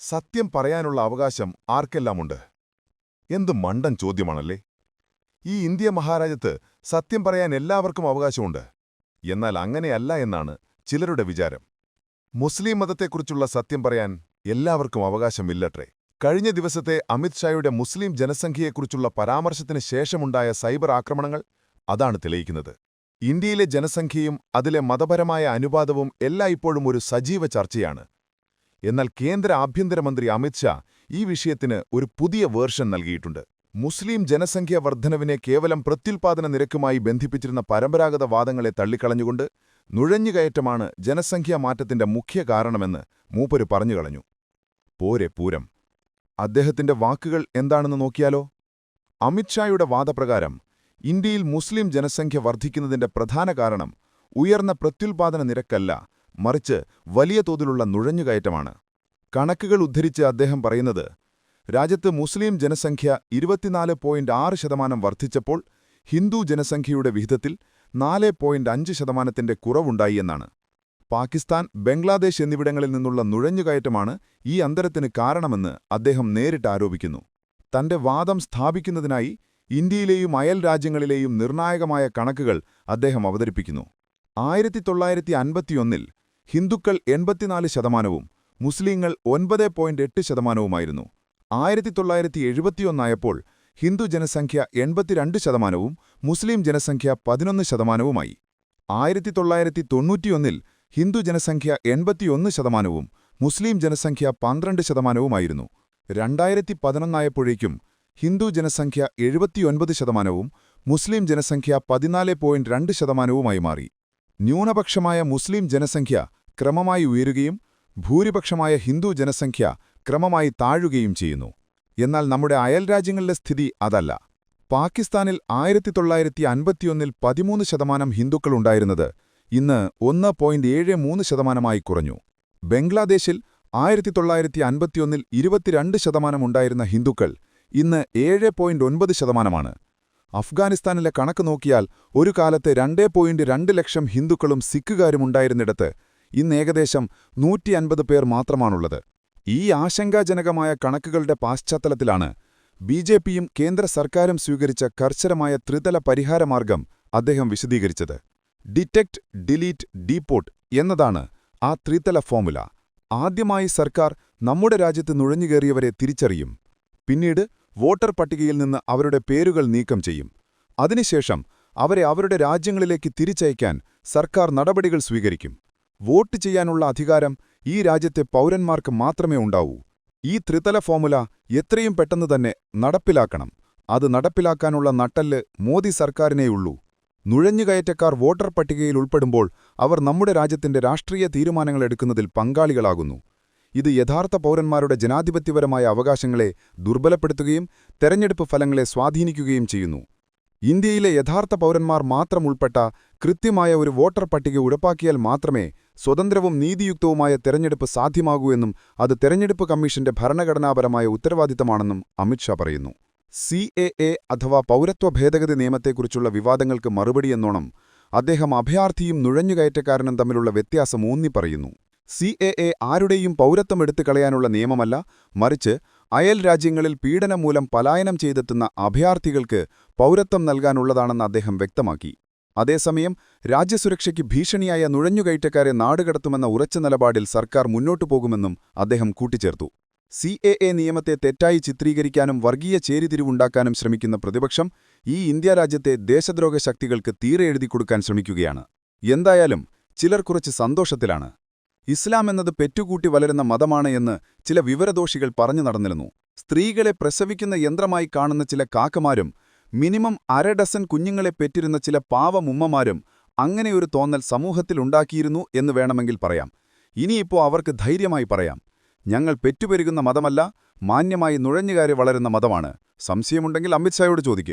സത്യം പറയാനുള്ള അവകാശം ആർക്കെല്ലാമുണ്ട്? എന്ത് മണ്ടൻ ചോദ്യമാണല്ലേ? ഈ ഇന്ത്യ മഹാരാജ്യത്ത് സത്യം പറയാൻ എല്ലാവർക്കും അവകാശമുണ്ട്. എന്നാൽ അങ്ങനെയല്ല എന്നാണ് ചിലരുടെ വിചാരം. മുസ്ലിം മതത്തെക്കുറിച്ചുള്ള സത്യം പറയാൻ എല്ലാവർക്കും അവകാശമില്ലട്ടെ കഴിഞ്ഞ ദിവസത്തെ അമിത്ഷായുടെ മുസ്ലിം ജനസംഖ്യയെക്കുറിച്ചുള്ള പരാമർശത്തിന് ശേഷമുണ്ടായ സൈബർ ആക്രമണങ്ങൾ അതാണ് തെളിയിക്കുന്നത്. ഇന്ത്യയിലെ ജനസംഖ്യയും അതിലെ മതപരമായ അനുപാതവും എല്ലായ്പ്പോഴും ഒരു സജീവ ചർച്ചയാണ്. എന്നാൽ കേന്ദ്ര ആഭ്യന്തരമന്ത്രി അമിത്ഷാ ഈ വിഷയത്തിന് ഒരു പുതിയ വേർഷൻ നൽകിയിട്ടുണ്ട്. മുസ്ലിം ജനസംഖ്യ വർദ്ധനവിനെ കേവലം പ്രത്യുൽപാദന നിരക്കുമായി ബന്ധിപ്പിച്ചിരുന്ന പരമ്പരാഗത വാദങ്ങളെ തള്ളിക്കളഞ്ഞുകൊണ്ട് നുഴഞ്ഞുകയറ്റമാണ് ജനസംഖ്യാ മാറ്റത്തിന്റെ മുഖ്യ കാരണമെന്ന് മൂപ്പര് പറഞ്ഞു കളഞ്ഞു. പോരെ പൂരം. അദ്ദേഹത്തിന്റെ വാക്കുകൾ എന്താണെന്ന് നോക്കിയാലോ? അമിത്ഷായുടെ വാദപ്രകാരം ഇന്ത്യയിൽ മുസ്ലിം ജനസംഖ്യ വർദ്ധിക്കുന്നതിന്റെ പ്രധാന കാരണം ഉയർന്ന പ്രത്യുൽപാദന നിരക്കല്ല മറിച്ച് വലിയ തോതിലുള്ള നുഴഞ്ഞുകയറ്റമാണ്. കണക്കുകൾ ഉദ്ധരിച്ച് അദ്ദേഹം പറയുന്നത് രാജ്യത്ത് മുസ്ലിം ജനസംഖ്യ ഇരുപത്തിനാല് പോയിന്റ് ആറ് ശതമാനം വർദ്ധിച്ചപ്പോൾ ഹിന്ദു ജനസംഖ്യയുടെ വിഹിതത്തിൽ നാല് പോയിന്റ് അഞ്ച് ശതമാനത്തിന്റെ കുറവുണ്ടായി എന്നാണ്. പാകിസ്ഥാൻ ബംഗ്ലാദേശ് എന്നിവിടങ്ങളിൽ നിന്നുള്ള നുഴഞ്ഞുകയറ്റമാണ് ഈ അന്തരത്തിന് കാരണമെന്ന് അദ്ദേഹം നേരിട്ട് ആരോപിക്കുന്നു. തന്റെ വാദം സ്ഥാപിക്കുന്നതിനായി ഇന്ത്യയിലെയും അയൽ രാജ്യങ്ങളിലെയും നിർണായകമായ കണക്കുകൾ അദ്ദേഹം അവതരിപ്പിക്കുന്നു. ആയിരത്തി തൊള്ളായിരത്തി അൻപത്തിയൊന്നിൽ ഹിന്ദുക്കൾ എൺപത്തിനാല് ശതമാനവും മുസ്ലിങ്ങൾ ഒൻപത് പോയിന്റ് എട്ട് ശതമാനവുമായിരുന്നു. ആയിരത്തി തൊള്ളായിരത്തി എഴുപത്തിയൊന്നായപ്പോൾ ഹിന്ദു ജനസംഖ്യ എൺപത്തിരണ്ട് ശതമാനവും മുസ്ലിം ജനസംഖ്യ പതിനൊന്ന് ശതമാനവുമായി. ആയിരത്തി തൊള്ളായിരത്തി തൊണ്ണൂറ്റിയൊന്നിൽ ഹിന്ദു ജനസംഖ്യ എൺപത്തിയൊന്ന് ശതമാനവും മുസ്ലിം ജനസംഖ്യ പന്ത്രണ്ട് ശതമാനവുമായിരുന്നു. രണ്ടായിരത്തി പതിനൊന്നായപ്പോഴേക്കും ഹിന്ദു ജനസംഖ്യ എഴുപത്തിയൊൻപത് ശതമാനവും മുസ്ലിം ജനസംഖ്യ പതിനാല് പോയിന്റ് രണ്ട് ശതമാനവുമായി മാറി. ന്യൂനപക്ഷമായ മുസ്ലിം ജനസംഖ്യ ക്രമമായി ഉയരുകയും ഭൂരിപക്ഷമായ ഹിന്ദു ജനസംഖ്യ ക്രമമായി താഴുകയും ചെയ്യുന്നു. എന്നാൽ നമ്മുടെ അയൽരാജ്യങ്ങളിലെ സ്ഥിതി അതല്ല. പാകിസ്ഥാനിൽ ആയിരത്തി തൊള്ളായിരത്തി അൻപത്തിയൊന്നിൽ പതിമൂന്ന് ശതമാനം ഹിന്ദുക്കളുണ്ടായിരുന്നത് ഇന്ന് ഒന്ന് പോയിന്റ് ഏഴ് മൂന്ന് ശതമാനമായി കുറഞ്ഞു. ബംഗ്ലാദേശിൽ ആയിരത്തി തൊള്ളായിരത്തി അൻപത്തിയൊന്നിൽ ഇരുപത്തിരണ്ട് ശതമാനമുണ്ടായിരുന്ന ഹിന്ദുക്കൾ ഇന്ന് ഏഴ് പോയിന്റ് ഒൻപത് ശതമാനമാണ്. അഫ്ഗാനിസ്ഥാനിലെ കണക്ക് നോക്കിയാൽ ഒരു കാലത്ത് രണ്ടേ പോയിന്റ് രണ്ട് ലക്ഷം ഹിന്ദുക്കളും സിഖുകാരുമുണ്ടായിരുന്നിടത്ത് ഇന്ന് ഏകദേശം നൂറ്റി അൻപത് പേർ മാത്രമാണുള്ളത്. ഈ ആശങ്കാജനകമായ കണക്കുകളുടെ പശ്ചാത്തലത്തിലാണ് ബി ജെ പിയും കേന്ദ്ര സർക്കാരും സ്വീകരിച്ച കർശനമായ ത്രിതല പരിഹാരമാർഗം അദ്ദേഹം വിശദീകരിച്ചത്. ഡിറ്റക്ട് ഡിലീറ്റ് ഡീപ്പോട്ട് എന്നതാണ് ആ ത്രിതല ഫോമുല. ആദ്യമായി സർക്കാർ നമ്മുടെ രാജ്യത്ത് നുഴഞ്ഞുകയറിയവരെ തിരിച്ചറിയും. പിന്നീട് വോട്ടർ പട്ടികയിൽ നിന്ന് അവരുടെ പേരുകൾ നീക്കം ചെയ്യും. അതിനുശേഷം അവരെ അവരുടെ രാജ്യങ്ങളിലേക്ക് തിരിച്ചയക്കാൻ സർക്കാർ നടപടികൾ സ്വീകരിക്കും. വോട്ട് ചെയ്യാനുള്ള അധികാരം ഈ രാജ്യത്തെ പൗരന്മാർക്ക് മാത്രമേ ഉണ്ടാവൂ. ഈ ത്രിതല ഫോമുല എത്രയും പെട്ടെന്ന് തന്നെ നടപ്പിലാക്കണം. അത് നടപ്പിലാക്കാനുള്ള നട്ടൽ മോദി സർക്കാരിനേയുള്ളൂ. നുഴഞ്ഞുകയറ്റക്കാർ വോട്ടർ പട്ടികയിൽ ഉൾപ്പെടുമ്പോൾ അവർ നമ്മുടെ രാജ്യത്തിന്റെ രാഷ്ട്രീയ തീരുമാനങ്ങൾ എടുക്കുന്നതിൽ പങ്കാളികളാകുന്നു. ഇത് യഥാർത്ഥ പൗരന്മാരുടെ ജനാധിപത്യപരമായ അവകാശങ്ങളെ ദുർബലപ്പെടുത്തുകയും തെരഞ്ഞെടുപ്പ് ഫലങ്ങളെ സ്വാധീനിക്കുകയും ചെയ്യുന്നു. ഇന്ത്യയിലെ യഥാർത്ഥ പൗരന്മാർ മാത്രം ഉൾപ്പെട്ട കൃത്യമായ ഒരു വോട്ടർ പട്ടിക ഉറപ്പാക്കിയാൽ മാത്രമേ സ്വതന്ത്രവും നീതിയുക്തവുമായ തെരഞ്ഞെടുപ്പ് സാധ്യമാകൂ എന്നും അത് തെരഞ്ഞെടുപ്പ് കമ്മീഷന്റെ ഭരണഘടനാപരമായ ഉത്തരവാദിത്തമാണെന്നും അമിത്ഷാ പറയുന്നു. സി അഥവാ പൗരത്വ ഭേദഗതി നിയമത്തെക്കുറിച്ചുള്ള വിവാദങ്ങൾക്ക് മറുപടിയെന്നോണം അദ്ദേഹം അഭയാർത്ഥിയും നുഴഞ്ഞുകയറ്റക്കാരനും തമ്മിലുള്ള വ്യത്യാസം ഊന്നി പറയുന്നു. സി എ എ ആരുടെയും പൗരത്വം എടുത്തു കളയാനുള്ള നിയമമല്ല മറിച്ച് അയൽ രാജ്യങ്ങളിൽ പീഡനം മൂലം പലായനം ചെയ്തെത്തുന്ന അഭയാർത്ഥികൾക്ക് പൗരത്വം നൽകാനുള്ളതാണെന്ന് അദ്ദേഹം വ്യക്തമാക്കി. അതേസമയം രാജ്യസുരക്ഷയ്ക്ക് ഭീഷണിയായ നുഴഞ്ഞുകയറ്റക്കാരെ നാടുകടത്തുമെന്ന ഉറച്ച നിലപാടിൽ സർക്കാർ മുന്നോട്ടു പോകുമെന്നും അദ്ദേഹം കൂട്ടിച്ചേർത്തു. സി എ എ നിയമത്തെ തെറ്റായി ചിത്രീകരിക്കാനും വർഗീയ ചേരിതിരിവുണ്ടാക്കാനും ശ്രമിക്കുന്ന പ്രതിപക്ഷം ഈ ഇന്ത്യ രാജ്യത്തെ ദേശദ്രോഹ ശക്തികൾക്ക് തീരെ എഴുതിക്കൊടുക്കാൻ ശ്രമിക്കുകയാണ്. എന്തായാലും ചിലർ കുറച്ച് സന്തോഷത്തിലാണ്. ഇസ്ലാം എന്നത് പെറ്റുകൂട്ടി വളരുന്ന മതമാണ് എന്ന് ചില വിവരദോഷികൾ പറഞ്ഞു നടന്നിരുന്നു. സ്ത്രീകളെ പ്രസവിക്കുന്ന യന്ത്രമായി കാണുന്ന ചില കാക്കമാരും മിനിമം അര ഡസൻ കുഞ്ഞുങ്ങളെ പെറ്റിരുന്ന ചില പാവമുമ്മമാരും അങ്ങനെയൊരു തോന്നൽ സമൂഹത്തിലുണ്ടാക്കിയിരുന്നു എന്ന് വേണമെങ്കിൽ പറയാം. ഇനിയിപ്പോൾ അവർക്ക് ധൈര്യമായി പറയാം. ഞങ്ങൾ പെറ്റുപെരുകുന്ന മതമല്ല മാന്യമായി നുഴഞ്ഞുകാരി വളരുന്ന മതമാണ്. സംശയമുണ്ടെങ്കിൽ അമിത്ഷായോട് ചോദിക്കുക